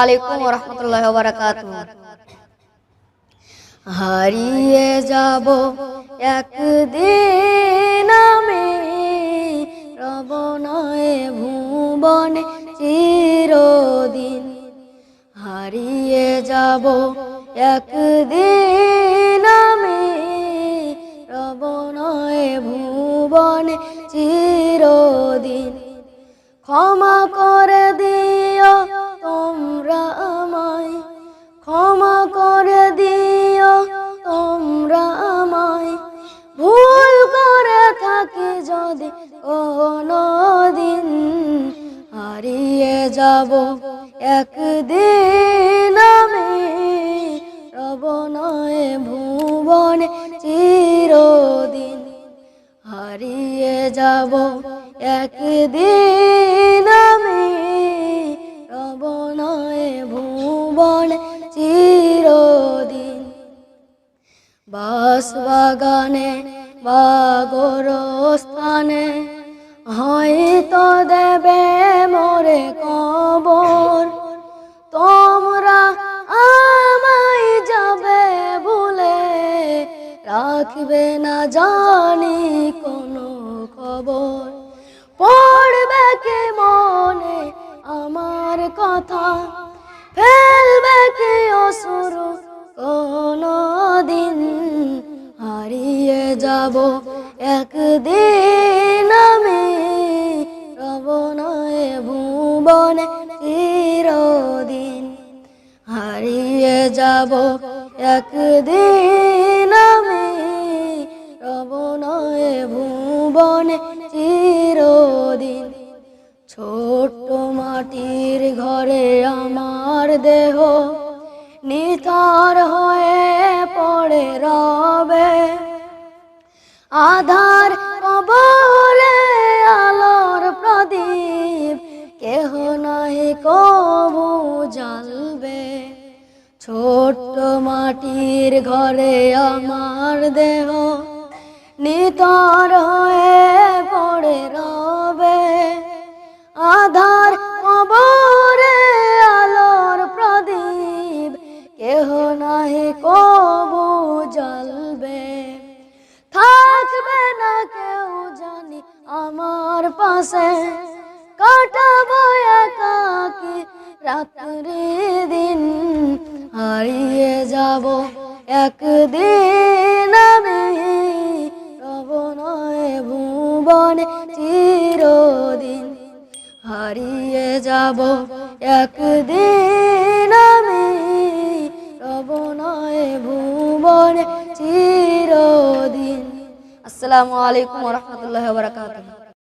আলাইকুম রহমতুল্লাহ বারাকাত হারিয়ে যাব একদিন আমি, রব নয় ভুবনে চিরদিন। হারিয়ে যাব একদিন আমি, রব নয় ভুবনে চিরদিন। ক্ষমা করে দিও থাকি যদি কোনো দিন হারিয়ে যাব। একদিন আমি রব নয় ভুবনে চিরদিন হারিয়ে যাব। একদিন আমি রব নয় ভুবন চিরদিন বাস বাগানে বাগর স্থানে হয়তো দেবে মোরে কবর। তোমরা আমায় যাবে বলে রাখবে না জানি কোনো খবর। পড়বে কে মনে আমার কথা? ফেলবে কে অসুর কোনো দিন? যাব একদিন আমি রব নয় ভুবনে চিরদিন। হারিয়ে যাব একদিন আমি রব নয় ভুবনে চিরদিন। ছোট্ট মাটির ঘরে আমার দেহ নিথর হয়ে পড়ে রবে আধার কবলে আলোর প্রদীপ, কেহ নাই কবু জ্বালবে। ছোট্ট মাটির ঘরে আমার দেহ, নিতর হয়ে পাশে কাটাবো একাকি রাত্রি দিন। হারিয়ে যাব একদিন আমি নয় ভুবনে চিরদিন। হারিয়ে যাব একদিন আমি, রব নয় ভুবনে চিরদিন। আসসালামু আলাইকুম রহমতুল্লাহ বারকাতুহ।